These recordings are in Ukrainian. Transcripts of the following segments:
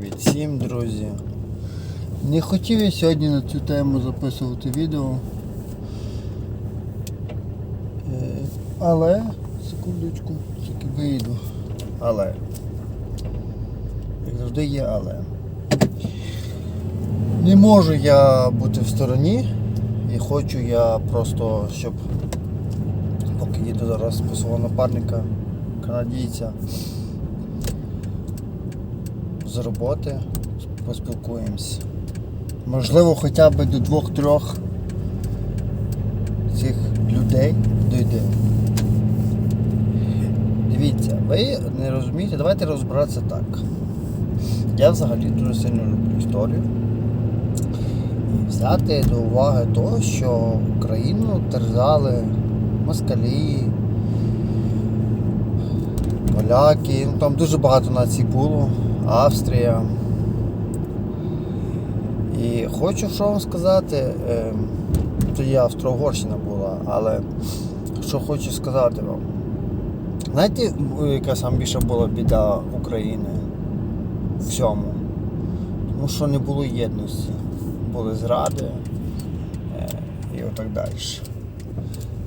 Привіт всім, друзі. Не хотів я сьогодні на цю тему записувати відео. Е, Але, секундочку, тільки вийду. Але. Як завжди є але. Не можу я бути в стороні і хочу я просто, щоб поки їду зараз по свого напарника, канадійця з роботи, поспілкуємось. Можливо, хоча б до двох-трьох цих людей дойде. Дивіться, ви не розумієте, давайте розбиратися так. Я взагалі дуже сильно люблю історію. І взяти до уваги того, що Україну терзали москалі, поляки, ну там дуже багато націй було, Австрія. І хочу що вам сказати, е, тоді Австро-Угорщина була, але що хочу сказати вам. Знаєте, яка сам більша була біда України в всьому? Тому що не було єдності. Були зради е, і отак далі.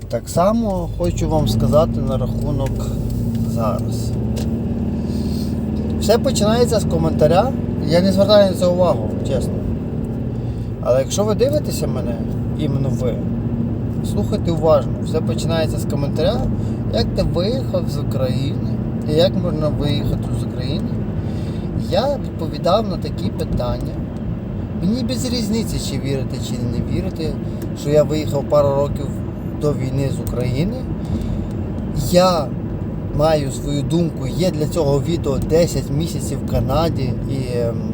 Так само хочу вам сказати на рахунок зараз. Все починається з коментаря. Я не звертаю на це увагу, чесно. Але якщо ви дивитеся мене, іменно ви, слухайте уважно. Все починається з коментаря, як ти виїхав з України і як можна виїхати з України. Я відповідав на такі питання. Мені без різниці, чи вірити, чи не вірити, що я виїхав пару років до війни з України. Я маю свою думку, є для цього відео 10 місяців в Канаді і ем,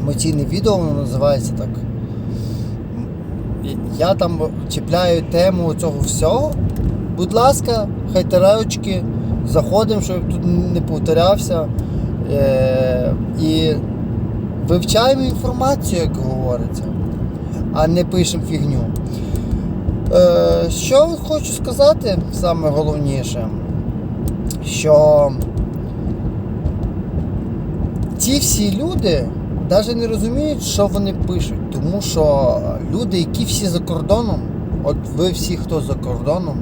емоційне відео воно називається так. Я там чіпляю тему цього всього. Будь ласка, хайтаречки, заходимо, щоб тут не повторявся. Е- і вивчаємо інформацію, як говориться, а не пишемо фігню. Е, що хочу сказати, саме головніше, що ці всі люди навіть не розуміють, що вони пишуть, тому що люди, які всі за кордоном, от ви всі, хто за кордоном,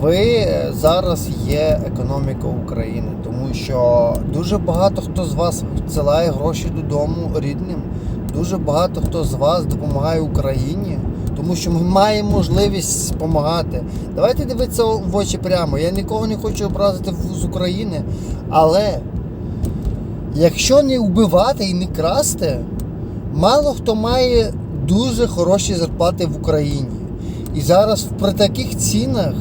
ви зараз є економіка України, тому що дуже багато хто з вас відсилає гроші додому рідним, дуже багато хто з вас допомагає Україні, тому що ми маємо можливість допомагати. Давайте дивитися в очі прямо. Я нікого не хочу образити з України, але якщо не вбивати і не красти, мало хто має дуже хороші зарплати в Україні. І зараз при таких цінах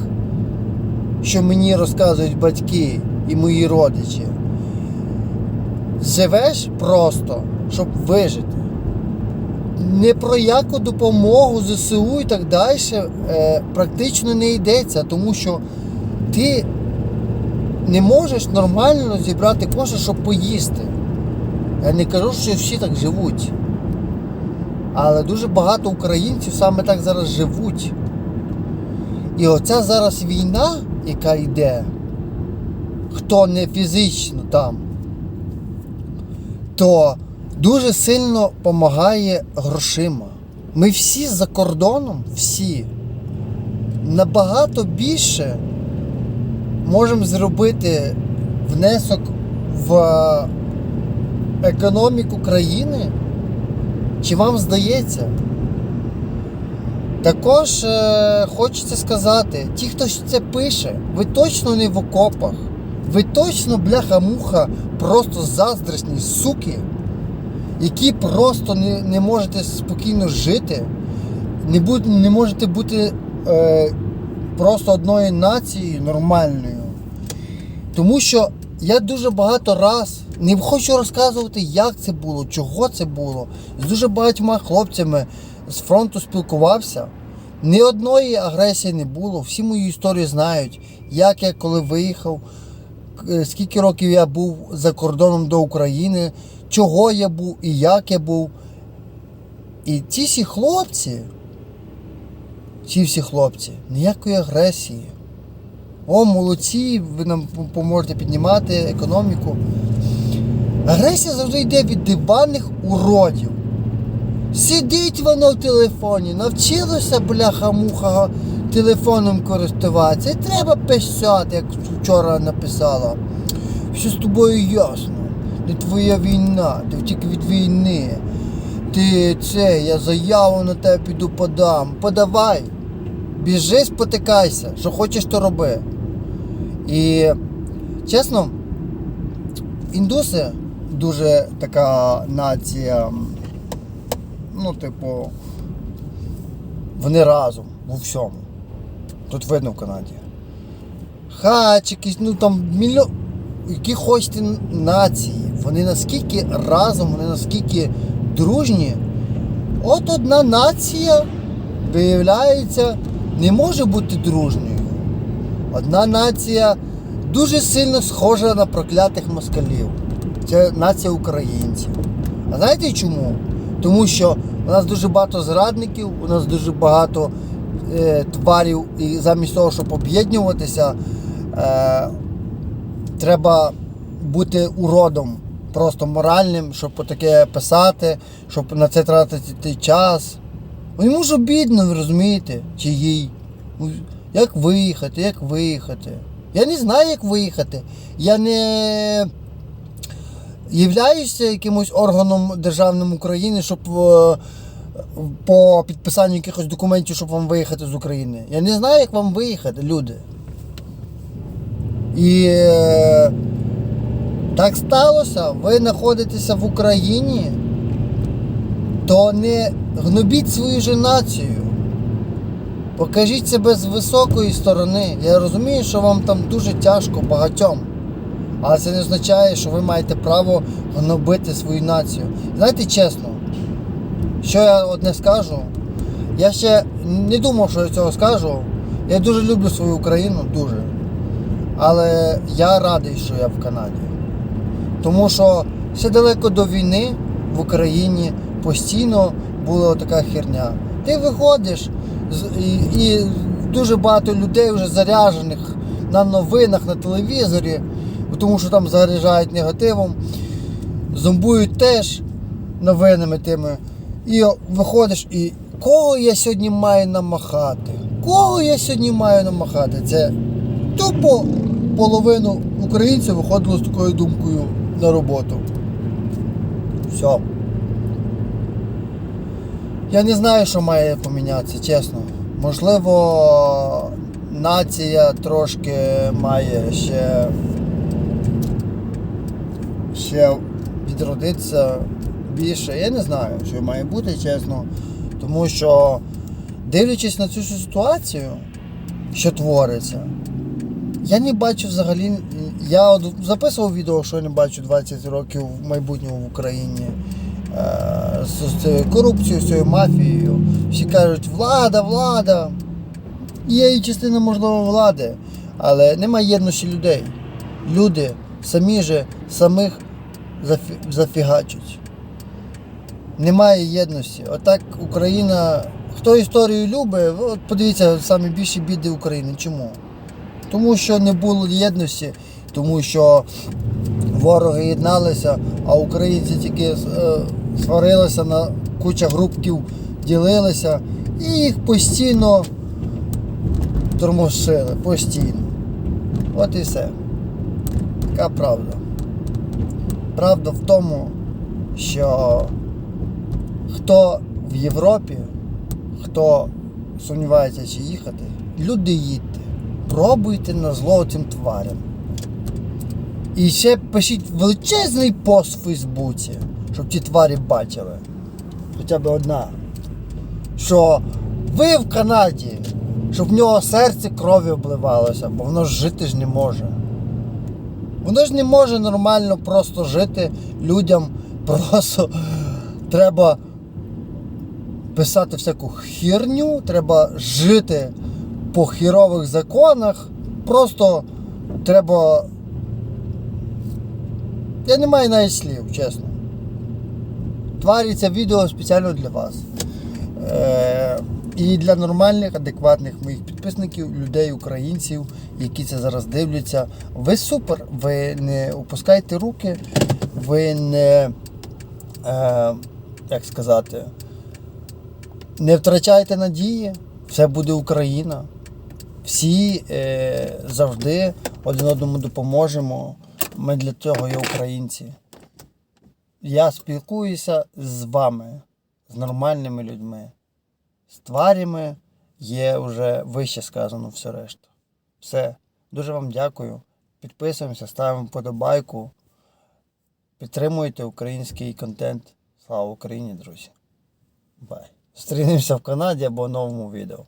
що мені розказують батьки і мої родичі. Живеш просто, щоб вижити. Не про яку допомогу ЗСУ і так далі е, практично не йдеться, тому що ти не можеш нормально зібрати кошти, щоб поїсти. Я не кажу, що всі так живуть. Але дуже багато українців саме так зараз живуть. І оця зараз війна, яка йде, хто не фізично там, то дуже сильно допомагає грошима. Ми всі за кордоном, всі, набагато більше можемо зробити внесок в економіку країни, чи вам здається? Також е, хочеться сказати, ті, хто це пише, ви точно не в окопах. Ви точно, бляха-муха, просто заздрісні суки, які просто не, не можете спокійно жити, не, будь, не можете бути е, просто одною нацією нормальною. Тому що я дуже багато раз не хочу розказувати, як це було, чого це було. З дуже багатьма хлопцями з фронту спілкувався. Ні одної агресії не було. Всі мою історію знають, як я коли виїхав, скільки років я був за кордоном до України, чого я був і як я був. І ці всі хлопці, ці всі хлопці, ніякої агресії. О, молодці, ви нам поможете піднімати економіку. Агресія завжди йде від диванних уродів. Сидить воно в телефоні, навчилося бляха-муха телефоном користуватися. І треба писати, як вчора написала. Все з тобою ясно. Не твоя війна, ти втік від війни. Ти це, я заяву на тебе піду подам. Подавай. Біжи, спотикайся. Що хочеш, то роби. І чесно, індуси дуже така нація. Ну, типу, вони разом у всьому. Тут видно в Канаді. Хач, якісь, ну там мільйон. Які хочете нації. Вони наскільки разом, вони наскільки дружні. От одна нація, виявляється, не може бути дружньою. Одна нація дуже сильно схожа на проклятих москалів. Це нація українців. А знаєте чому? Тому що у нас дуже багато зрадників, у нас дуже багато е, тварів, і замість того, щоб об'єднуватися, е, треба бути уродом, просто моральним, щоб таке писати, щоб на це тратити час. Ну, Йому ж обідно, ви розумієте, чи їй. Ну, Як виїхати, як виїхати. Я не знаю, як виїхати. Я не являюся якимось органом державним України, щоб е, по підписанню якихось документів, щоб вам виїхати з України. Я не знаю, як вам виїхати, люди. І е, так сталося, ви знаходитеся в Україні, то не гнобіть свою же націю. Покажіть себе з високої сторони. Я розумію, що вам там дуже тяжко багатьом. Але це не означає, що ви маєте право гнобити свою націю. Знаєте чесно, що я одне скажу, я ще не думав, що я цього скажу. Я дуже люблю свою Україну, дуже. Але я радий, що я в Канаді. Тому що ще далеко до війни в Україні постійно була така херня. Ти виходиш і, і дуже багато людей вже заряджених на новинах, на телевізорі, тому що там заряджають негативом, зомбують теж новинами тими. І виходиш і кого я сьогодні маю намахати? Кого я сьогодні маю намахати? Це тупо половину українців виходило з такою думкою на роботу. Все. Я не знаю, що має помінятися, чесно. Можливо, нація трошки має ще, ще відродитися більше. Я не знаю, що має бути, чесно. Тому що, дивлячись на цю ситуацію, що твориться, я не бачу взагалі. Я записував відео, що я не бачу 20 років майбутнього в Україні. е, З цією корупцією, з цією мафією. Всі кажуть, влада, влада. Є і частина, можливо, влади, але немає єдності людей. Люди самі же самих зафі- зафігачуть. Немає єдності. Отак Україна. Хто історію любить, от подивіться самі більші біди України. Чому? Тому що не було єдності, тому що вороги єдналися, а українці тільки е, сварилися на куча групків, ділилися і їх постійно тормошили, постійно. От і все. Така правда. Правда в тому, що хто в Європі, хто сумнівається, чи їхати, люди їдьте. Пробуйте на зло цим тварям. І ще пишіть величезний пост в Фейсбуці, щоб ті тварі бачили. Хоча б одна. Що ви в Канаді, щоб в нього серце крові обливалося, бо воно жити ж не може. Воно ж не може нормально просто жити людям. Просто треба писати всяку херню, треба жити по хірових законах. Просто треба. Я не маю навіть слів, чесно. Тварі це відео спеціально для вас. Е, і для нормальних, адекватних моїх підписників, людей, українців, які це зараз дивляться. Ви супер, ви не опускайте руки, ви не, е, як сказати, не втрачайте надії, все буде Україна. Всі е, завжди один одному допоможемо. Ми для цього є українці. Я спілкуюся з вами, з нормальними людьми. З тварями є вже вище сказано все решта. Все. Дуже вам дякую. Підписуємося, ставимо вподобайку. Підтримуйте український контент. Слава Україні, друзі. Бай. Зустрінемося в Канаді або в новому відео.